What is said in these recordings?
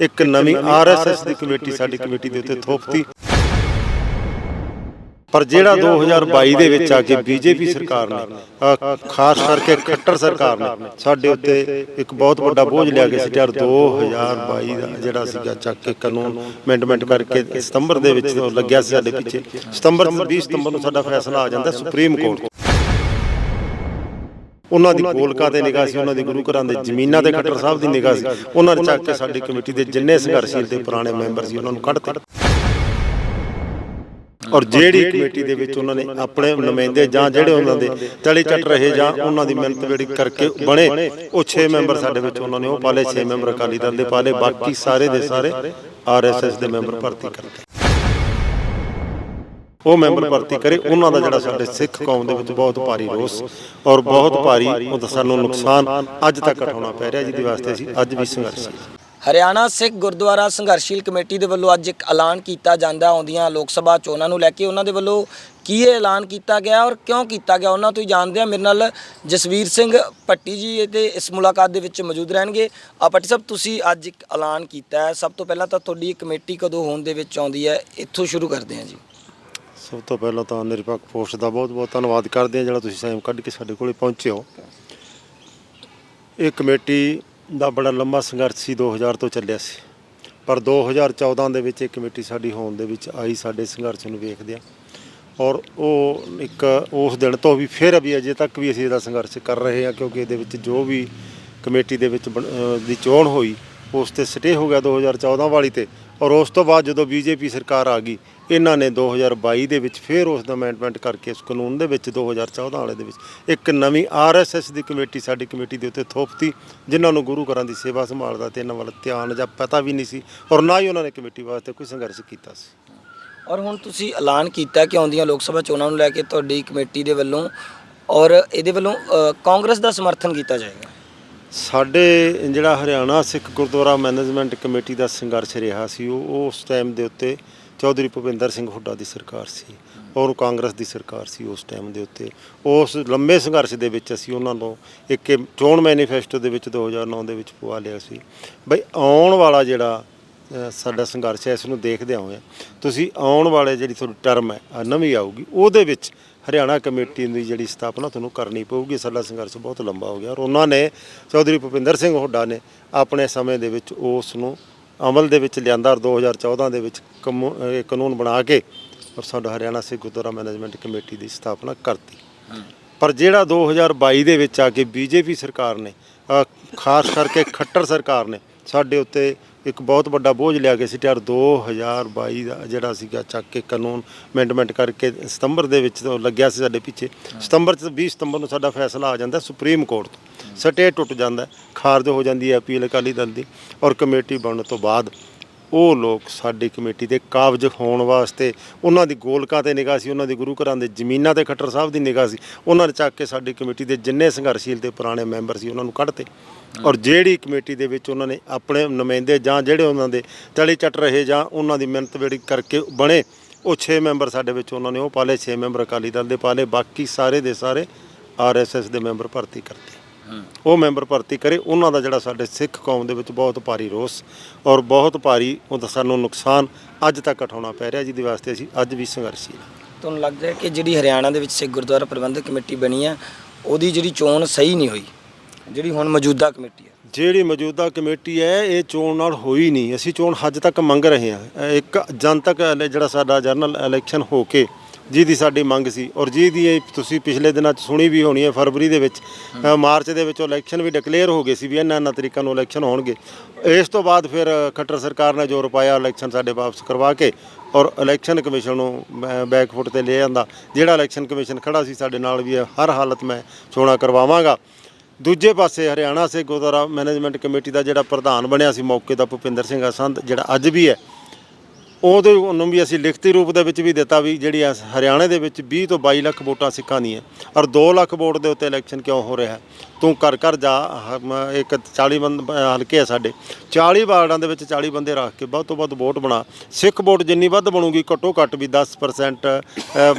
ਇੱਕ ਨਵੀਂ ਆਰਐਸਐਸ ਦੀ ਕਮੇਟੀ ਸਾਡੀ ਕਮੇਟੀ ਦੇ ਉੱਤੇ ਥੋਪਤੀ। ਪਰ ਜਿਹੜਾ 2022 ਦੇ ਵਿੱਚ ਆ ਕੇ ਬੀਜੇਪੀ ਸਰਕਾਰ ਨੇ ਅ, ਖਾਸ ਕਰਕੇ ਖੱਟਰ ਸਰਕਾਰ ਨੇ ਸਾਡੇ ਉੱਤੇ ਇੱਕ ਬਹੁਤ ਵੱਡਾ ਬੋਝ ਲਿਆ ਕੇ ਸਿਟਿਆਰ 2022 ਦਾ ਜਿਹੜਾ ਸੀਗਾ ਚੱਕ ਕੇ ਕਾਨੂੰਨ ਅਮੈਂਡਮੈਂਟ ਕਰਕੇ ਸਤੰਬਰ ਦੇ ਵਿੱਚ ਉਹ ਲੱਗਿਆ ਸੀ ਸਾਡੇ ਪਿੱਛੇ। ਸਤੰਬਰ 20 ਸਤੰਬਰ ਨੂੰ ਸਾਡਾ ਫੈਸਲਾ ਆ ਜਾਂਦਾ ਸੁਪਰੀਮ ਕੋਰਟ ਉਹਨਾਂ ਦੀ ਕੋਲਕਾ ਤੇ ਨਿਗਾਹ ਸੀ ਉਹਨਾਂ ਦੀ ਗੁਰੂ ਘਰਾਂ ਦੇ ਜ਼ਮੀਨਾਂ ਤੇ ਖੱਟਰ ਸਾਹਿਬ ਦੀ ਨਿਗਾਹ ਸੀ। ਉਹਨਾਂ ਨੇ ਚੱਕ ਕੇ ਸਾਡੀ ਕਮੇਟੀ ਦੇ ਜਿੰਨੇ ਸੰਘਰਸ਼ੀਲ ਤੇ ਪੁਰਾਣੇ ਮੈਂਬਰ ਸੀ ਉਹਨਾਂ ਨੂੰ ਕੱਢਤੇ ਔਰ ਜਿਹੜੀ ਕਮੇਟੀ ਦੇ ਵਿੱਚ ਉਹਨਾਂ ਨੇ ਆਪਣੇ ਨੁਮਾਇੰਦੇ ਜਾਂ ਜਿਹੜੇ ਉਹਨਾਂ ਦੇ ਤਲੇ ਚੱਟ ਰਹੇ ਜਾਂ ਉਹਨਾਂ ਦੀ ਮਿਹਨਤ ਜਿਹੜੀ ਕਰਕੇ ਬਣੇ ਉਹ 6 ਮੈਂਬਰ ਸਾਡੇ ਵਿੱਚ ਉਹਨਾਂ ਨੇ ਉਹ ਪਾਲੇ 6 ਮੈਂਬਰ ਅਕਾਲੀ ਦਲ ਦੇ ਪਾਲੇ ਬਾਕੀ ਸਾਰੇ ਦੇ ਸਾਰੇ ਆਰਐਸਐਸ ਦੇ ਮੈਂਬਰ ਭਰਤੀ ਕਰਤੇ। ਉਹ ਮੈਂਬਰ ਭਰਤੀ ਕਰੇ। ਉਹਨਾਂ ਦਾ ਜਿਹੜਾ ਸਾਡੇ ਸਿੱਖ ਕੌਮ ਦੇ ਵਿੱਚ ਬਹੁਤ ਭਾਰੀ ਰੋਸ ਔਰ ਬਹੁਤ ਭਾਰੀ ਉਹ ਸਾਨੂੰ ਨੁਕਸਾਨ ਅੱਜ ਤੱਕ ਉਠਾਉਣਾ ਪੈ ਰਿਹਾ ਜਿਹਦੇ ਵਾਸਤੇ ਅਸੀਂ ਅੱਜ ਵੀ ਸੰਘਰਸ਼ ਹਰਿਆਣਾ ਸਿੱਖ ਗੁਰਦੁਆਰਾ ਸੰਘਰਸ਼ੀਲ ਕਮੇਟੀ ਦੇ ਵੱਲੋਂ ਅੱਜ ਇੱਕ ਐਲਾਨ ਕੀਤਾ ਜਾਂਦਾ ਆਉਂਦੀਆਂ ਲੋਕ ਸਭਾ ਚੋਣਾਂ ਨੂੰ ਲੈ ਕੇ। ਉਹਨਾਂ ਦੇ ਵੱਲੋਂ ਕੀ ਇਹ ਐਲਾਨ ਕੀਤਾ ਗਿਆ ਔਰ ਕਿਉਂ ਕੀਤਾ ਗਿਆ? ਉਹਨਾਂ ਤੋਂ ਹੀ ਜਾਣਦੇ ਆ ਮੇਰੇ ਨਾਲ ਜਸਵੀਰ ਸਿੰਘ ਭੱਟੀ ਜੀ ਤੇ ਇਸ ਮੁਲਾਕਾਤ ਦੇ ਵਿੱਚ ਮੌਜੂਦ ਰਹਿਣਗੇ। ਆ ਭੱਟੀ ਸਾਹਿਬ ਤੁਸੀਂ ਅੱਜ ਇੱਕ ਐਲਾਨ ਕੀਤਾ ਹੈ। ਸਭ ਤੋਂ ਪਹਿਲਾਂ ਤਾਂ ਤੁਹਾਡੀ ਕਮੇਟੀ ਕਦੋਂ ਹੋਣ ਦੇ ਵਿੱਚ ਆਉਂਦੀ ਹੈ? ਇੱਥੋਂ ਸ਼ੁਰੂ ਕਰਦੇ ਹਾਂ ਜੀ। ਸਭ ਤੋਂ ਪਹਿਲਾਂ ਤਾਂ ਨਿਰਪੱਖ ਪੋਸਟ ਦਾ ਬਹੁਤ ਬਹੁਤ ਧੰਨਵਾਦ ਕਰਦੇ ਹਾਂ ਜਿਹੜਾ ਤੁਸੀਂ ਟਾਈਮ ਕੱਢ ਕੇ ਸਾਡੇ ਕੋਲੇ ਪਹੁੰਚੇ ਹੋ। ਇਹ ਕਮੇਟੀ ਦਾ ਬੜਾ ਲੰਮਾ ਸੰਘਰਸ਼ ਸੀ 2000 ਤੋਂ ਚੱਲਿਆ ਸੀ। ਪਰ 2014 ਦੇ ਵਿੱਚ ਇਹ ਕਮੇਟੀ ਸਾਡੀ ਹੋਣ ਦੇ ਵਿੱਚ ਆਈ, ਸਾਡੇ ਸੰਘਰਸ਼ ਨੂੰ ਵੇਖਦੇ ਆ ਔਰ ਉਹ ਇੱਕ ਉਸ ਦਿਨ ਤੋਂ ਵੀ ਫਿਰ ਵੀ ਅਜੇ ਤੱਕ ਵੀ ਅਸੀਂ ਇਹਦਾ ਸੰਘਰਸ਼ ਕਰ ਰਹੇ ਹਾਂ, ਕਿਉਂਕਿ ਇਹਦੇ ਵਿੱਚ ਜੋ ਵੀ ਕਮੇਟੀ ਦੇ ਵਿੱਚ ਬਣ- ਦੀ ਚੋਣ ਹੋਈ, ਉਸ ਤੇ ਸਟੇ ਹੋ ਗਿਆ 2014 ਵਾਲੀ ਤੇ। ਔਰ ਉਸ ਤੋਂ ਬਾਅਦ ਜਦੋਂ ਬੀਜੇਪੀ ਸਰਕਾਰ ਆ ਗਈ ਇਹਨਾਂ ਨੇ 2022 ਦੇ ਵਿੱਚ ਫਿਰ ਉਸ ਦਾ ਅਮੈਂਡਮੈਂਟ ਕਰਕੇ ਇਸ ਕਾਨੂੰਨ ਦੇ ਵਿੱਚ 2014 ਵਾਲੇ ਦੇ ਵਿੱਚ ਇੱਕ ਨਵੀਂ ਆਰਐਸਐਸ ਦੀ ਕਮੇਟੀ ਸਾਡੀ ਕਮੇਟੀ ਦੇ ਉੱਤੇ ਥੋਪਤੀ ਜਿਨ੍ਹਾਂ ਨੂੰ ਗੁਰੂ ਘਰਾਂ ਦੀ ਸੇਵਾ ਸੰਭਾਲਦਾ ਤੇ ਇਹਨਾਂ ਵੱਲ ਧਿਆਨ ਜਾਂ ਪਤਾ ਵੀ ਨਹੀਂ ਸੀ ਔਰ ਨਾ ਹੀ ਉਹਨਾਂ ਨੇ ਕਮੇਟੀ ਵਾਸਤੇ ਕੋਈ ਸੰਘਰਸ਼ ਕੀਤਾ ਸੀ। ਔਰ ਹੁਣ ਤੁਸੀਂ ਐਲਾਨ ਕੀਤਾ ਕਿ ਆਉਂਦੀਆਂ ਲੋਕ ਸਭਾ ਚੋਣਾਂ ਨੂੰ ਲੈ ਕੇ ਤੁਹਾਡੀ ਕਮੇਟੀ ਦੇ ਵੱਲੋਂ ਔਰ ਇਹਦੇ ਵੱਲੋਂ ਅ, ਕਾਂਗਰਸ ਦਾ ਸਮਰਥਨ ਕੀਤਾ ਜਾਏਗਾ। ਸਾਡੇ ਜਿਹੜਾ ਹਰਿਆਣਾ ਸਿੱਖ ਗੁਰਦੁਆਰਾ ਮੈਨੇਜਮੈਂਟ ਕਮੇਟੀ ਦਾ ਸੰਘਰਸ਼ ਰਿਹਾ ਸੀ, ਉਹ ਉਸ ਟਾਈਮ ਦੇ ਉੱਤੇ ਚੌਧਰੀ ਭੁਪਿੰਦਰ ਸਿੰਘ ਹੁੱਡਾ ਦੀ ਸਰਕਾਰ ਸੀ ਔਰ ਕਾਂਗਰਸ ਦੀ ਸਰਕਾਰ ਸੀ ਉਸ ਟਾਈਮ ਦੇ ਉੱਤੇ। ਉਸ ਲੰਮੇ ਸੰਘਰਸ਼ ਦੇ ਵਿੱਚ ਅਸੀਂ ਉਹਨਾਂ ਨੂੰ ਇੱਕ ਚੋਣ ਮੈਨੀਫੈਸਟੋ ਦੇ ਵਿੱਚ 2009 ਦੇ ਵਿੱਚ ਪਵਾ ਲਿਆ ਸੀ। ਬਈ ਆਉਣ ਵਾਲਾ ਜਿਹੜਾ ਸਾਡਾ ਸੰਘਰਸ਼ ਹੈ, ਇਸ ਨੂੰ ਦੇਖਦੇ ਹੋਏ। ਤੁਸੀਂ ਆਉਣ ਵਾਲੇ ਜਿਹੜੀ ਤੁਹਾਡੀ ਟਰਮ ਹੈ ਨਵੀਂ ਆਊਗੀ। ਉਹਦੇ ਵਿੱਚ ਹਰਿਆਣਾ ਕਮੇਟੀ ਦੀ ਜਿਹੜੀ ਸਥਾਪਨਾ ਤੁਹਾਨੂੰ ਕਰਨੀ ਪਊਗੀ। ਸਾਡਾ ਸੰਘਰਸ਼ ਬਹੁਤ ਲੰਬਾ ਹੋ ਗਿਆ ਔਰ ਉਹਨਾਂ ਨੇ, ਚੌਧਰੀ ਭੁਪਿੰਦਰ ਸਿੰਘ ਹੁੱਡਾ ਨੇ ਆਪਣੇ ਸਮੇਂ ਦੇ ਵਿੱਚ ਉਸ ਨੂੰ ਅਮਲ ਦੇ ਵਿੱਚ ਲਿਆਂਦਾ ਔਰ 2014 ਦੇ ਵਿੱਚ ਕਮੂ- ਕਾਨੂੰਨ ਬਣਾ ਕੇ ਔਰ ਸਾਡਾ ਹਰਿਆਣਾ ਸਿੱਖ ਗੁਰਦੁਆਰਾ ਮੈਨੇਜਮੈਂਟ ਕਮੇਟੀ ਦੀ ਸਥਾਪਨਾ ਕਰਤੀ। ਪਰ ਜਿਹੜਾ 2022 ਦੇ ਵਿੱਚ ਆ ਕੇ ਬੀਜੇਪੀ ਸਰਕਾਰ ਨੇ ਖਾਸ ਕਰਕੇ ਖੱਟਰ ਸਰਕਾਰ ਨੇ ਸਾਡੇ ਉੱਤੇ ਇੱਕ ਬਹੁਤ ਵੱਡਾ ਬੋਝ ਲਿਆ ਕੇ ਸਿਟਿਆਰ 2022 ਦਾ ਜਿਹੜਾ ਸੀਗਾ ਚੱਕ ਕੇ ਕਾਨੂੰਨ ਅਮੈਂਡਮੈਂਟ ਕਰਕੇ ਸਤੰਬਰ ਦੇ ਵਿੱਚ ਉਹ ਲੱਗਿਆ ਸੀ ਸਾਡੇ ਪਿੱਛੇ। ਸਤੰਬਰ ਚ 20 ਸਤੰਬਰ ਨੂੰ ਸਾਡਾ ਫੈਸਲਾ ਆ ਜਾਂਦਾ ਸੁਪਰੀਮ ਕੋਰਟ ਤੋਂ। ਸਟੇ ਟੁੱਟ ਜਾਂਦਾ ਖਾਰਜ ਹੋ ਜਾਂਦੀ ਹੈ ਅਪੀਲ ਅਕਾਲੀ ਦਲ ਦੀ ਔਰ ਕਮੇਟੀ ਬਣਨ ਤੋਂ ਬਾਅਦ। ਉਹ ਲੋਕ ਸਾਡੀ ਕਮੇਟੀ ਦੇ ਕਾਬਜ ਹੋਣ ਵਾਸਤੇ ਉਹਨਾਂ ਦੀ ਗੋਲਕਾਂ ਤੇ ਨਿਗਾਹ ਸੀ, ਉਹਨਾਂ ਦੀ ਗੁਰੂ ਘਰਾਂ ਦੇ ਜ਼ਮੀਨਾਂ ਤੇ ਖੱਟਰ ਸਾਹਿਬ ਦੀ ਨਿਗਾਹ ਸੀ। ਉਹਨਾਂ ਨੇ ਚੱਕ ਕੇ ਸਾਡੀ ਕਮੇਟੀ ਦੇ ਜਿੰਨੇ ਸੰਘਰਸ਼ੀਲ ਤੇ ਪੁਰਾਣੇ ਮੈਂਬਰ ਸੀ, ਉਹਨਾਂ ਨੂੰ ਕੱਢਤੇ ਔਰ ਜਿਹੜੀ ਕਮੇਟੀ ਦੇ ਵਿੱਚ ਉਹਨਾਂ ਨੇ ਆਪਣੇ ਨੁਮਾਇੰਦੇ ਜਾਂ ਜਿਹੜੇ ਉਹਨਾਂ ਦੇ ਤਲੇ ਚੱਟ ਰਹੇ ਜਾਂ ਉਹਨਾਂ ਦੀ ਮਿਹਨਤ ਜਿਹੜੀ ਕਰਕੇ ਬਣੇ, ਉਹ 6 ਮੈਂਬਰ ਸਾਡੇ ਵਿੱਚ ਉਹਨਾਂ ਨੇ ਉਹ ਪਾਲੇ 6 ਮੈਂਬਰ ਅਕਾਲੀ ਦਲ ਦੇ ਪਾਲੇ, ਬਾਕੀ ਸਾਰੇ ਦੇ ਸਾਰੇ ਆਰਐਸਐਸ ਦੇ ਮੈਂਬਰ ਭਰਤੀ ਕਰਤੇ। ਉਹ ਮੈਂਬਰ ਭਰਤੀ ਕਰੇ ਉਹਨਾਂ ਦਾ ਜਿਹੜਾ ਸਾਡੇ ਸਿੱਖ ਕੌਮ ਦੇ ਵਿੱਚ ਬਹੁਤ ਭਾਰੀ ਰੋਸ ਔਰ ਬਹੁਤ ਭਾਰੀ ਉਹਦਾ ਸਾਨੂੰ ਨੁਕਸਾਨ ਅੱਜ ਤੱਕ ਉਠਾਉਣਾ ਪੈ ਰਿਹਾ ਜਿਹਦੇ ਵਾਸਤੇ ਅਸੀਂ ਅੱਜ ਵੀ ਸੰਘਰਸ਼ੀ ਹਾਂ। ਤੁਹਾਨੂੰ ਲੱਗਦਾ ਹੈ ਕਿ ਜਿਹੜੀ ਹਰਿਆਣਾ ਦੇ ਵਿੱਚ ਸਿੱਖ ਗੁਰਦੁਆਰਾ ਪ੍ਰਬੰਧਕ ਕਮੇਟੀ ਬਣੀ ਹੈ ਉਹਦੀ ਜਿਹੜੀ ਚੋਣ ਸਹੀ ਨਹੀਂ ਹੋਈ ਜਿਹੜੀ ਹੁਣ ਮੌਜੂਦਾ ਕਮੇਟੀ ਹੈ? ਜਿਹੜੀ ਮੌਜੂਦਾ ਕਮੇਟੀ ਹੈ ਇਹ ਚੋਣ ਨਾਲ ਹੋਈ ਨਹੀਂ। ਅਸੀਂ ਚੋਣ ਅੱਜ ਤੱਕ ਮੰਗ ਰਹੇ ਹਾਂ। ਇੱਕ ਜਨਤਕ ਜਿਹੜਾ ਸਾਡਾ ਜਨਰਲ ਇਲੈਕਸ਼ਨ ਹੋ ਕੇ ਜਿਹਦੀ ਸਾਡੀ ਮੰਗ ਸੀ ਔਰ ਜਿਹਦੀ ਇਹ ਤੁਸੀਂ ਪਿਛਲੇ ਦਿਨਾਂ 'ਚ ਸੁਣੀ ਵੀ ਹੋਣੀ ਹੈ ਫਰਵਰੀ ਦੇ ਵਿੱਚ ਅਹ ਮਾਰਚ ਦੇ ਵਿੱਚ ਇਲੈਕਸ਼ਨ ਵੀ ਡਿਕਲੇਅਰ ਹੋ ਗਏ ਸੀ ਵੀ ਇਹਨਾਂ ਇਹਨਾਂ ਤਰੀਕਾਂ ਨੂੰ ਇਲੈਕਸ਼ਨ ਹੋਣਗੇ। ਇਸ ਤੋਂ ਬਾਅਦ ਫਿਰ ਖੱਟਰ ਸਰਕਾਰ ਨੇ ਜ਼ੋਰ ਪਾਇਆ ਇਲੈਕਸ਼ਨ ਸਾਡੇ ਵਾਪਸ ਕਰਵਾ ਕੇ ਔਰ ਇਲੈਕਸ਼ਨ ਕਮਿਸ਼ਨ ਨੂੰ ਬੈਕਫੁੱਟ ਤੇ ਲੈ ਜਾਂਦਾ ਜਿਹੜਾ ਇਲੈਕਸ਼ਨ ਕਮਿਸ਼ਨ ਖੜਾ ਸੀ ਸਾਡੇ ਨਾਲ ਵੀ ਹੈ, ਹਰ ਹਾਲਤ ਮੈਂ ਚੋਣਾਂ ਕਰਵਾਵਾਂਗਾ। ਦੂਜੇ ਪਾਸੇ ਹਰਿਆਣਾ ਸੇ ਗੁਰਦੁਆਰਾ ਮੈਨੇਜਮੈਂਟ ਕਮੇਟੀ ਦਾ ਜਿਹੜਾ ਪ੍ਰਧਾਨ ਬਣਿਆ ਸੀ ਮੌਕੇ ਦਾ ਭੁਪਿੰਦਰ ਸਿੰਘ ਅਸੰਧ ਜਿਹੜਾ ਅੱਜ ਵੀ ਹੈ ਉਹਦੇ ਉਹਨੂੰ ਵੀ ਅਸੀਂ ਲਿਖਤੀ ਰੂਪ ਦੇ ਵਿੱਚ ਵੀ ਦਿੱਤਾ ਵੀ ਜਿਹੜੀ ਆ ਹਰਿਆਣੇ ਦੇ ਵਿੱਚ 20 ਤੋਂ 22 ਲੱਖ ਵੋਟਾਂ ਸਿੱਖਾਂ ਦੀਆਂ ਔਰ 2 ਲੱਖ ਵੋਟ ਦੇ ਉੱਤੇ ਇਲੈਕਸ਼ਨ ਕਿਉਂ ਹੋ ਰਿਹਾ ਤੂੰ ਘਰ ਘਰ ਜਾ, ਹ- ਮ- ਇੱਕ 40 ਬੰਦ ਹਲਕੇ ਆ ਸਾਡੇ। 40 ਵਾਰਡਾਂ ਦੇ ਵਿੱਚ 40 ਬੰਦੇ ਰੱਖ ਕੇ ਵੱਧ ਤੋਂ ਵੱਧ ਵੋਟ ਬਣਾ। ਸਿੱਖ ਵੋਟ ਜਿੰਨੀ ਵੱਧ ਬਣੂਗੀ, ਘੱਟੋ ਘੱਟ ਵੀ 10%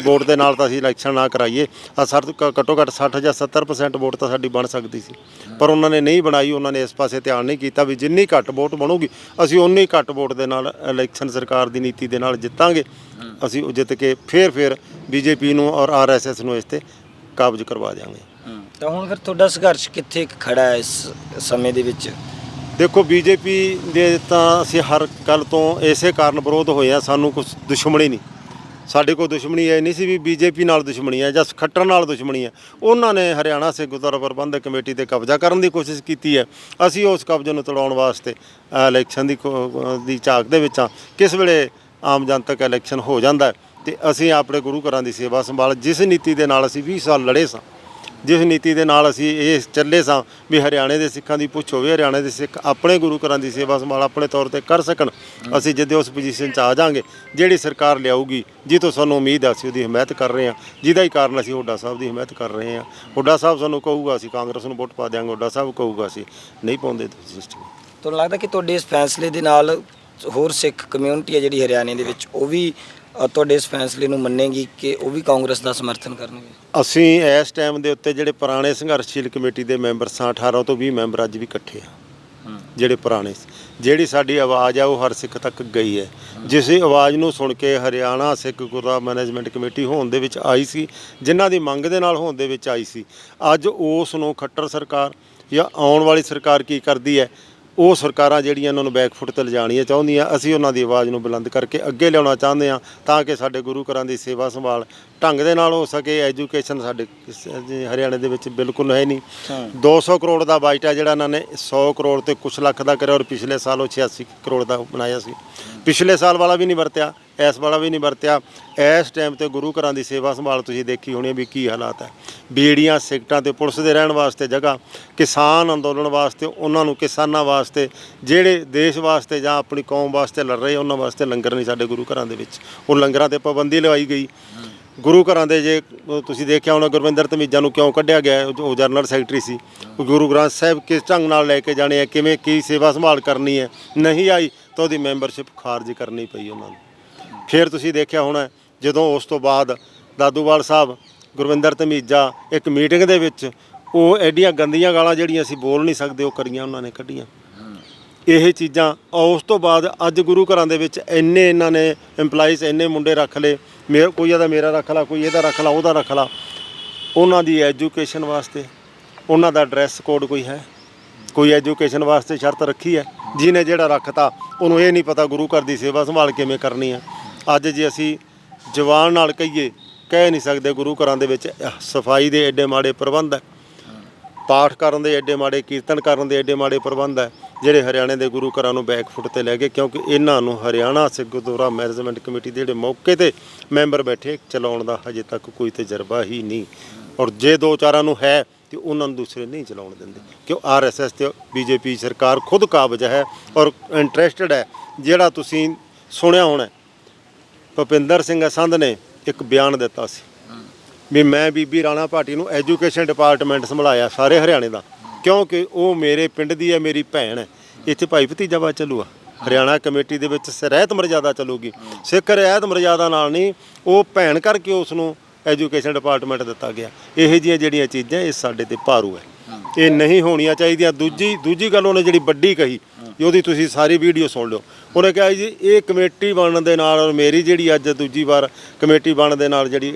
ਵੋਟ ਦੇ ਨਾਲ ਤਾਂ ਅਸੀਂ ਇਲੈਕਸ਼ਨ ਨਾ ਕਰਾਈਏ। ਆ ਸਰ ਘੱਟੋ ਘੱਟ 60 ਜਾਂ 70% ਵੋਟ ਤਾਂ ਸਾਡੀ ਬਣ ਸਕਦੀ ਸੀ। ਪਰ ਉਹਨਾਂ ਨੇ ਨਹੀਂ ਬਣਾਈ, ਉਹਨਾਂ ਨੇ ਇਸ ਪਾਸੇ ਧਿਆਨ ਨਹੀਂ ਕੀਤਾ ਵੀ ਜਿੰਨੀ ਘੱਟ ਵੋਟ ਬਣੂਗੀ, ਅਸੀਂ ਉਨੀ ਘੱਟ ਵੋਟ ਦੇ ਨਾਲ ਇਲੈਕਸ਼ਨ ਸਰਕਾਰ ਦੀ ਨੀਤੀ ਦੇ ਨਾਲ ਜਿੱਤਾਂਗੇ। ਅਸੀਂ ਉਹ ਜਿੱਤ ਕੇ ਫੇਰ ਫੇਰ ਬੀਜੇਪੀ ਨੂੰ ਔਰ ਆਰਐਸਐਸ ਨੂੰ ਇਸ ਤੇ ਕਾਬਜ਼ ਕਰਵਾ ਦਿਆਂਗੇ। ਤਾਂ ਹੁਣ ਫਿਰ ਤੁਹਾਡਾ ਸੰਘਰਸ਼ ਕਿੱਥੇ ਕੁ ਖੜਾ ਹੈ ਇਸ ਸਮੇਂ ਦੇ ਵਿੱਚ? ਦੇਖੋ, ਬੀਜੇਪੀ ਦੇ ਤਾਂ ਅਸੀਂ ਹਰ ਗੱਲ ਤੋਂ ਇਸੇ ਕਾਰਨ ਵਿਰੋਧ ਹੋਏ ਆ, ਸਾਨੂੰ ਕੁਝ ਦੁਸ਼ਮਣੀ ਨਹੀਂ। ਸਾਡੇ ਕੋਲ ਦੁਸ਼ਮਣੀ ਇਹ ਨਹੀਂ ਸੀ ਵੀ ਬੀਜੇਪੀ ਨਾਲ ਦੁਸ਼ਮਣੀ ਹੈ ਜਾਂ ਖੱਟਰ ਨਾਲ ਦੁਸ਼ਮਣੀ ਹੈ ਉਹਨਾਂ ਨੇ ਹਰਿਆਣਾ ਸਿੱਖ ਗੁਰਦੁਆਰਾ ਪ੍ਰਬੰਧਕ ਕਮੇਟੀ ਤੇ ਕਬਜ਼ਾ ਕਰਨ ਦੀ ਕੋਸ਼ਿਸ਼ ਕੀਤੀ ਹੈ। ਅਸੀਂ ਉਸ ਕਬਜ਼ੇ ਨੂੰ ਤੜਾਉਣ ਵਾਸਤੇ ਇਲੈਕਸ਼ਨ ਦੀ ਕੋ- ਦੀ ਝਾਕ ਦੇ ਵਿੱਚ ਆ ਕਿਸ ਵੇਲੇ ਆਮ ਜਨਤਕ ਇਲੈਕਸ਼ਨ ਹੋ ਜਾਂਦਾ ਹੈ ਤੇ ਅਸੀਂ ਆਪਣੇ ਗੁਰੂ ਘਰਾਂ ਦੀ ਸੇਵਾ ਸੰਭਾਲ, ਜਿਸ ਨੀਤੀ ਦੇ ਨਾਲ ਅਸੀਂ 20 ਸਾਲ ਲੜੇ ਸਾਂ। ਜਿਸ ਨੀਤੀ ਦੇ ਨਾਲ ਅਸੀਂ ਇਹ ਚੱਲੇ ਸਾਂ ਵੀ ਹਰਿਆਣੇ ਦੇ ਸਿੱਖਾਂ ਦੀ ਪੁੱਛ ਹੋਵੇ, ਹਰਿਆਣੇ ਦੇ ਸਿੱਖ ਆਪਣੇ ਗੁਰੂ ਘਰਾਂ ਦੀ ਸੇਵਾ ਸੰਭਾਲ ਆਪਣੇ ਤੌਰ ਤੇ ਕਰ ਸਕਣ, ਅਸੀਂ ਜਦੋਂ ਉਸ ਪੋਜੀਸ਼ਨ 'ਚ ਆ ਜਾਾਂਗੇ, ਜਿਹੜੀ ਸਰਕਾਰ ਲਿਆਊਗੀ ਜਿਹ ਤੋਂ ਸਾਨੂੰ ਉਮੀਦ ਆ, ਅਸੀਂ ਉਹਦੀ ਹਮਾਇਤ ਕਰ ਰਹੇ ਹਾਂ। ਜਿਹਦਾ ਹੀ ਕਾਰਨ ਅਸੀਂ ਹੁੱਡਾ ਸਾਹਿਬ ਦੀ ਹਮਾਇਤ ਕਰ ਰਹੇ ਹਾਂ। ਹੁੱਡਾ ਸਾਹਿਬ ਸਾਨੂੰ ਕਹੂਗਾ, ਅਸੀਂ ਕਾਂਗਰਸ ਨੂੰ ਵੋਟ ਪਾ ਦਿਆਂਗੇ, ਹੁੱਡਾ ਸਾਹਿਬ ਕਹੂਗਾ, ਅਸੀਂ ਨਹੀਂ ਪਾਉਂਦੇ ਸਿਸਟਮ। ਤੁਹਾਨੂੰ ਲੱਗਦਾ ਕਿ ਤੁਹਾਡੇ ਇਸ ਫੈਸਲੇ ਦੇ ਨਾਲ ਹੋਰ ਸਿੱਖ ਕਮਿਊਨਿਟੀ ਹੈ ਜਿਹੜੀ ਹਰਿਆਣੇ ਦੇ ਵਿੱਚ, ਉਹ ਵੀ ਤੁਹਾਡੇ ਇਸ ਫੈਸਲੇ ਨੂੰ ਮੰਨੇਗੀ ਕਿ ਉਹ ਵੀ ਕਾਂਗਰਸ ਦਾ ਸਮਰਥਨ ਕਰਨਗੇ? ਅਸੀਂ ਇਸ ਟਾਈਮ ਦੇ ਉੱਤੇ ਜਿਹੜੇ ਪੁਰਾਣੇ ਸੰਘਰਸ਼ਸ਼ੀਲ ਕਮੇਟੀ ਦੇ ਮੈਂਬਰ ਸਾਂ 18 ਤੋਂ 20 ਮੈਂਬਰ ਅੱਜ ਵੀ ਇਕੱਠੇ ਆ। ਜਿਹੜੇ ਪੁਰਾਣੇ ਜਿਹੜੀ ਸਾਡੀ ਆਵਾਜ਼ ਆ ਉਹ ਹਰ ਸਿੱਖ ਤੱਕ ਗਈ ਹੈ। ਜਿਸ ਆਵਾਜ਼ ਨੂੰ ਸੁਣ ਕੇ ਹਰਿਆਣਾ ਸਿੱਖ ਗੁਰਦੁਆਰਾ ਮੈਨੇਜਮੈਂਟ ਕਮੇਟੀ ਹੋਣ ਦੇ ਵਿੱਚ ਆਈ ਸੀ ਜਿਨ੍ਹਾਂ ਦੀ ਮੰਗ ਦੇ ਨਾਲ ਹੋਣ ਦੇ ਵਿੱਚ ਆਈ ਸੀ। ਅੱਜ ਉਸ ਨੂੰ ਖੱਟਰ ਸਰਕਾਰ ਜਾਂ ਆਉਣ ਵਾਲੀ ਸਰਕਾਰ ਕੀ ਕਰਦੀ ਹੈ? ਉਹ ਸਰਕਾਰਾਂ ਜਿਹੜੀਆਂ ਇਹਨਾਂ ਨੂੰ ਬੈਕਫੁੱਟ ਤੇ ਲਿਜਾਣੀਆਂ ਚਾਹੁੰਦੀਆਂ ਅਸੀਂ ਉਹਨਾਂ ਦੀ ਆਵਾਜ਼ ਨੂੰ ਬੁਲੰਦ ਕਰਕੇ ਅੱਗੇ ਲਿਆਉਣਾ ਚਾਹੁੰਦੇ ਹਾਂ ਤਾਂ ਕਿ ਸਾਡੇ ਗੁਰੂ ਘਰਾਂ ਦੀ ਸੇਵਾ ਸੰਭਾਲ ਢੰਗ ਦੇ ਨਾਲ ਹੋ ਸਕੇ ਐਜੂਕੇਸ਼ਨ ਸਾਡੇ ਹਰਿਆਣੇ ਦੇ ਵਿੱਚ ਬਿਲਕੁਲ ਹੈ ਨਹੀਂ। 200 ਕਰੋੜ ਦਾ ਬਜਟ ਹੈ ਜਿਹੜਾ ਇਹਨਾਂ ਨੇ 100 ਕਰੋੜ ਤੇ ਕੁਛ ਲੱਖ ਦਾ ਕਰਿਆ ਔਰ ਪਿਛਲੇ ਸਾਲ ਉਹ 86 ਕਰੋੜ ਦਾ ਬਣਾਇਆ ਸੀ। ਪਿਛਲੇ ਸਾਲ ਵਾਲਾ ਵੀ ਨਹੀਂ ਵਰਤਿਆ। ਇਸ ਵਾਲਾ ਵੀ ਨਹੀਂ ਵਰਤਿਆ। ਇਸ ਟਾਈਮ ਤੇ ਗੁਰੂ ਘਰਾਂ ਦੀ ਸੇਵਾ ਸੰਭਾਲ ਤੁਸੀਂ ਦੇਖੀ ਹੋਣੀ ਹੈ ਵੀ ਕੀ ਹਾਲਾਤ ਹੈ ਬੀੜੀਆਂ ਸਿਕਟਾਂ ਤੇ ਪੁਲਿਸ ਦੇ ਰਹਿਣ ਵਾਸਤੇ ਜਗ੍ਹਾ, ਕਿਸਾਨ ਅੰਦੋਲਨ ਵਾਸਤੇ, ਉਹਨਾਂ ਨੂੰ ਕਿਸਾਨਾਂ ਵਾਸਤੇ, ਜਿਹੜੇ ਦੇਸ਼ ਵਾਸਤੇ ਜਾਂ ਆਪਣੀ ਕੌਮ ਵਾਸਤੇ ਲੜ ਰਹੇ, ਉਹਨਾਂ ਵਾਸਤੇ ਲੰਗਰ ਨਹੀਂ ਸਾਡੇ ਗੁਰੂ ਘਰਾਂ ਦੇ ਵਿੱਚ। ਉਹ ਲੰਗਰਾਂ ਤੇ ਪਾਬੰਦੀ ਲਗਾਈ ਗਈ। ਗੁਰੂ ਘਰਾਂ ਦੇ ਜੇ ਤੁਸੀਂ ਦੇਖਿਆ ਹੋਣਾ, ਗੁਰਵਿੰਦਰ ਧਮੀਜਾ ਨੂੰ ਕਿਉਂ ਕੱਢਿਆ ਗਿਆ, ਉਹ ਜਨਰਲ ਸੈਕਟਰੀ ਸੀ। ਗੁਰੂ ਗ੍ਰੰਥ ਸਾਹਿਬ ਕਿਸ ਢੰਗ ਨਾਲ ਲੈ ਕੇ ਜਾਣੇ ਆ, ਕਿਵੇਂ ਕੀ ਸੇਵਾ ਸੰਭਾਲ ਕਰਨੀ ਹੈ, ਨਹੀਂ ਆਈ, ਤਾਂ ਉਹਦੀ ਮੈਂਬਰਸ਼ਿਪ ਖਾਰਜ ਕਰਨੀ ਪਈ ਉਹਨਾਂ ਨੂੰ। ਫਿਰ ਤੁਸੀਂ ਦੇਖਿਆ ਹੋਣਾ ਜਦੋਂ ਉਸ ਤੋਂ ਬਾਅਦ ਦਾਦੂਵਾਲ ਸਾਹਿਬ, ਗੁਰਵਿੰਦਰ ਧਮੀਜਾ ਇੱਕ ਮੀਟਿੰਗ ਦੇ ਵਿੱਚ ਉਹ ਐਡੀਆਂ ਗੰਦੀਆਂ ਗਾਲਾਂ ਜਿਹੜੀਆਂ ਅਸੀਂ ਬੋਲ ਨਹੀਂ ਸਕਦੇ, ਉਹ ਕਰੀਆਂ ਉਹਨਾਂ ਨੇ ਕੱਢੀਆਂ। ਇਹ ਚੀਜ਼ਾਂ ਉਸ ਤੋਂ ਬਾਅਦ ਅੱਜ ਗੁਰੂ ਘਰਾਂ ਦੇ ਵਿੱਚ ਇੰਨੇ ਇਹਨਾਂ ਨੇ EMPLOYEES ਇੰਨੇ ਮੁੰਡੇ ਰੱਖ ਲਏ, ਮੇਰਾ, ਕੋਈ ਇਹਦਾ ਮੇਰਾ ਰੱਖ ਲਾ, ਕੋਈ ਇਹਦਾ ਰੱਖ ਲਾ, ਉਹਦਾ ਰੱਖ ਲਾ। ਉਹਨਾਂ ਦੀ ਐਜੂਕੇਸ਼ਨ ਵਾਸਤੇ ਉਹਨਾਂ ਦਾ ਡਰੈਸ ਕੋਡ ਕੋਈ ਹੈ? ਕੋਈ ਐਜੂਕੇਸ਼ਨ ਵਾਸਤੇ ਸ਼ਰਤ ਰੱਖੀ ਹੈ? ਜਿਹਨੇ ਜਿਹੜਾ ਰੱਖਤਾ, ਉਹਨੂੰ ਇਹ ਨਹੀਂ ਪਤਾ ਗੁਰੂ ਘਰ ਦੀ ਸੇਵਾ ਸੰਭਾਲ ਕਿਵੇਂ ਕਰਨੀ ਹੈ। ਅੱਜ ਜੇ ਅਸੀਂ ਜਵਾਨ ਨਾਲ ਕਹੀਏ, ਕਹਿ ਨਹੀਂ ਸਕਦੇ ਗੁਰੂ ਘਰਾਂ ਦੇ ਵਿੱਚ ਸਫ਼ਾਈ ਦੇ ਐਡੇ ਮਾੜੇ ਪ੍ਰਬੰਧ ਹੈ। ਪਾਠ ਕਰਨ ਦੇ ਐਡੇ ਮਾੜੇ, ਕੀਰਤਨ ਕਰਨ ਦੇ ਐਡੇ ਮਾੜੇ ਪ੍ਰਬੰਧ ਹੈ, ਜਿਹੜੇ ਹਰਿਆਣੇ ਦੇ ਗੁਰੂ ਘਰਾਂ ਨੂੰ ਬੈਕਫੁੱਟ ਤੇ ਲੈ ਗਏ, ਕਿਉਂਕਿ ਇਹਨਾਂ ਨੂੰ ਹਰਿਆਣਾ ਸਿੱਖ ਗੁਰਦੁਆਰਾ ਮੈਨੇਜਮੈਂਟ ਕਮੇਟੀ ਦੇ ਜਿਹੜੇ ਮੌਕੇ ਤੇ ਮੈਂਬਰ ਬੈਠੇ, ਚਲਾਉਣ ਦਾ ਹਜੇ ਤੱਕ ਕੋਈ ਤਜਰਬਾ ਹੀ ਨਹੀਂ। ਔਰ ਜੇ ਦੋ ਚਾਰਾਂ ਨੂੰ ਹੈ, ਤੇ ਉਹਨਾਂ ਨੂੰ ਦੂਸਰੇ ਨਹੀਂ ਚਲਾਉਣ ਦਿੰਦੇ, ਕਿਉਂ ਆਰਐਸਐਸ ਤੇ ਬੀਜੇਪੀ ਸਰਕਾਰ ਖੁਦ ਕਾਬਜ ਹੈ ਔਰ ਇੰਟਰਸਟਡ ਹੈ, ਜਿਹੜਾ ਤੁਸੀਂ ਸੁਣਿਆ ਹੋਣਾ ਭੁਪਿੰਦਰ ਸਿੰਘ ਸੰਧ ਨੇ ਇੱਕ ਬਿਆਨ ਦਿੱਤਾ ਸੀ ਵੀ ਮੈਂ ਬੀਬੀ ਰਾਣਾ ਭਾਟੀ ਨੂੰ ਐਜੂਕੇਸ਼ਨ ਡਿਪਾਰਟਮੈਂਟ ਸੰਭਾਲਿਆ ਸਾਰੇ ਹਰਿਆਣੇ ਦਾ, ਕਿਉਂਕਿ ਉਹ ਮੇਰੇ ਪਿੰਡ ਦੀ ਹੈ, ਮੇਰੀ ਭੈਣ ਹੈ। ਇੱਥੇ ਭਾਈ ਭਤੀਜਾਵਾ ਬਾਦ ਚੱਲੂਗਾ ਹਰਿਆਣਾ ਕਮੇਟੀ ਦੇ ਵਿੱਚ ਰਹਿਤ ਮਰਜ਼ਾਦਾ ਚੱਲੂਗੀ। ਸਿੱਖ ਰਹਿਤ ਮਰਜ਼ਾਦਾ ਨਾਲ ਨਹੀਂ, ਉਹ ਭੈਣ ਕਰਕੇ ਉਸ ਨੂੰ ਐਜੂਕੇਸ਼ਨ ਡਿਪਾਰਟਮੈਂਟ ਦਿੱਤਾ ਗਿਆ। ਇਹੋ ਜਿਹੀਆਂ ਜਿਹੜੀਆਂ ਚੀਜ਼ਾਂ, ਇਹ ਸਾਡੇ ਤੇ ਭਾਰੂ ਹੈ। ਇਹ ਨਹੀਂ ਹੋਣੀਆਂ ਚਾਹੀਦੀਆਂ। ਦੂਜੀ ਦੂਜੀ ਗੱਲ ਉਹਨੇ ਜਿਹੜੀ ਵੱਡੀ ਕਹੀ ਉਹਦੀ ਤੁਸੀਂ ਸਾਰੀ ਵੀਡੀਓ ਸੁਣ ਲਿਓ। ਉਹਨੇ ਕਿਹਾ ਜੀ, ਇਹ ਕਮੇਟੀ ਬਣਨ ਦੇ ਨਾਲ ਔਰ ਮੇਰੀ ਜਿਹੜੀ ਅੱਜ ਦੂਜੀ ਵਾਰ ਕਮੇਟੀ ਬਣਨ ਦੇ ਨਾਲ ਜਿਹੜੀ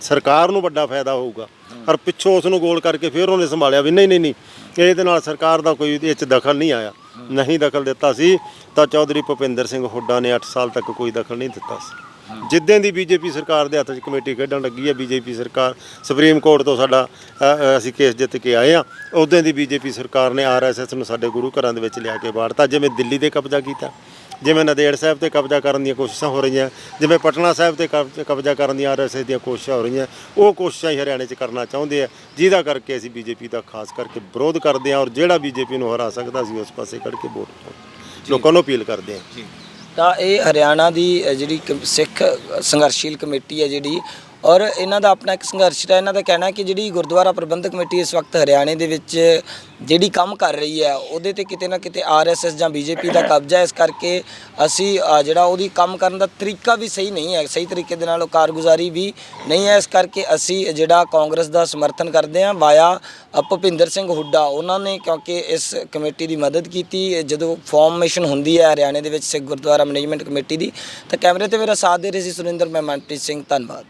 ਸਰਕਾਰ ਨੂੰ ਵੱਡਾ ਫਾਇਦਾ ਹੋਊਗਾ। ਪਰ ਪਿੱਛੋਂ ਉਸ ਨੂੰ ਗੋਲ ਕਰਕੇ ਫਿਰ ਉਹਨੇ ਸੰਭਾਲਿਆ ਵੀ ਨਹੀਂ ਨਹੀਂ ਨਹੀਂ। ਇਹਦੇ ਨਾਲ ਸਰਕਾਰ ਦਾ ਕੋਈ ਇਹ 'ਚ ਦਖਲ ਨਹੀਂ ਆਇਆ। ਨਹੀਂ ਦਖਲ ਦਿੱਤਾ ਸੀ, ਤਾਂ ਚੌਧਰੀ ਭੁਪਿੰਦਰ ਸਿੰਘ ਹੁੱਡਾ ਨੇ 8 ਸਾਲ ਤੱਕ ਕੋਈ ਦਖਲ ਨਹੀਂ ਦਿੱਤਾ ਸੀ। ਜਿੱਦਾਂ ਦੀ ਬੀਜੇਪੀ ਸਰਕਾਰ ਦੇ ਹੱਥ 'ਚ ਕਮੇਟੀ ਖੇਡਣ ਲੱਗੀ ਹੈ, ਬੀਜੇਪੀ ਸਰਕਾਰ, ਸੁਪਰੀਮ ਕੋਰਟ ਤੋਂ ਸਾਡਾ ਅਸੀਂ ਕੇਸ ਜਿੱਤ ਕੇ ਆਏ ਆ ਉਦੋਂ ਦੀ ਬੀਜੇਪੀ ਸਰਕਾਰ ਨੇ ਆਰਐਸਐਸ ਨੂੰ ਸਾਡੇ ਗੁਰੂ ਘਰਾਂ ਦੇ ਵਿੱਚ ਲਿਆ ਕੇ ਵਾੜਤਾ, ਜਿਵੇਂ ਦਿੱਲੀ ਤੇ ਕਬਜ਼ਾ ਕੀਤਾ। ਜਿਵੇਂ ਨਦੇੜ ਸਾਹਿਬ ਤੇ ਕਬਜ਼ਾ ਕਰਨ ਦੀਆਂ ਕੋਸ਼ਿਸ਼ਾਂ ਹੋ ਰਹੀਆਂ ਜਿਵੇਂ ਪਟਨਾ ਸਾਹਿਬ ਤੇ ਕਬ- ਕਬਜ਼ਾ ਕਰਨ ਦੀਆਂ ਆਰਐਸਐਸ ਦੀਆਂ ਕੋਸ਼ਿਸ਼ਾਂ ਹੋ ਰਹੀਆਂ ਉਹ ਕੋਸ਼ਿਸ਼ਾਂ ਹੀ ਹਰਿਆਣੇ 'ਚ ਕਰਨਾ ਚਾਹੁੰਦੇ ਆ ਜਿਹਦਾ ਕਰਕੇ ਅਸੀਂ ਬੀਜੇਪੀ ਦਾ ਖਾਸ ਕਰਕੇ ਵਿਰੋਧ ਕਰਦੇ ਹਾਂ ਔਰ ਜਿਹੜਾ ਬੀਜੇਪੀ ਨੂੰ ਹਰਾ ਸਕਦਾ ਸੀ ਉਸ ਪਾਸੇ ਕੱਢ ਕੇ ਵੋਟ ਪਾਓ ਲੋਕਾਂ ਨੂੰ ਅਪੀਲ ਕਰਦੇ ਹਾਂ। ਤਾਂ ਇਹ ਹਰਿਆਣਾ ਦੀ ਅ, ਜਿਹੜੀ ਕ- ਸਿੱਖ ਸੰਘਰਸ਼ੀਲ ਕਮੇਟੀ ਹੈ ਜਿਹੜੀ ਔਰ ਇਹਨਾਂ ਦਾ ਆਪਣਾ ਇੱਕ ਸੰਘਰਸ਼ ਹੈ ਇਹਨਾਂ ਦਾ ਕਹਿਣਾ ਕਿ ਜਿਹੜੀ ਗੁਰਦੁਆਰਾ ਪ੍ਰਬੰਧਕ ਕਮੇਟੀ ਇਸ ਵਕਤ ਹਰਿਆਣੇ ਦੇ ਵਿੱਚ ਜਿਹੜੀ ਕੰਮ ਕਰ ਰਹੀ ਹੈ ਉਹਦੇ ਤੇ ਕਿਤੇ ਨਾ ਕਿਤੇ ਆਰਐਸਐਸ ਜਾਂ ਬੀਜੇਪੀ ਦਾ ਕਬਜ਼ਾ ਹੈ। ਇਸ ਕਰਕੇ ਅਸੀਂ ਅ, ਜਿਹੜਾ ਉਹਦੀ ਕੰਮ ਕਰਨ ਦਾ ਤਰੀਕਾ ਵੀ ਸਹੀ ਨਹੀਂ ਹੈ ਸਹੀ ਤਰੀਕੇ ਦੇ ਨਾਲ ਉਹ ਕਾਰਗੁਜ਼ਾਰੀ ਵੀ ਨਹੀਂ ਹੈ। ਇਸ ਕਰਕੇ ਅਸੀਂ ਜਿਹੜਾ ਕਾਂਗਰਸ ਦਾ ਸਮਰਥਨ ਕਰਦੇ ਹਾਂ ਵਾਇਆ ਭੁਪਿੰਦਰ ਸਿੰਘ ਹੁੱਡਾ ਉਹਨਾਂ ਨੇ ਕਿਉਂਕਿ ਇਸ ਕਮੇਟੀ ਦੀ ਮਦਦ ਕੀਤੀ। ਜਦੋਂ ਫਾਰਮੇਸ਼ਨ ਹੁੰਦੀ ਹੈ ਹਰਿਆਣੇ ਦੇ ਵਿੱਚ ਸਿੱਖ ਗੁਰਦੁਆਰਾ ਮੈਨੇਜਮੈਂਟ ਕਮੇਟੀ ਦੀ ਤਾਂ ਕੈਮਰੇ ਤੇ ਮੇਰਾ ਸਾਥ ਦੇ ਰਹੇ ਸੀ ਸੁਰਿੰਦਰ ਮੈਂ ਮਨਪ੍ਰੀਤ ਸਿੰਘ ਧੰਨਵਾਦ।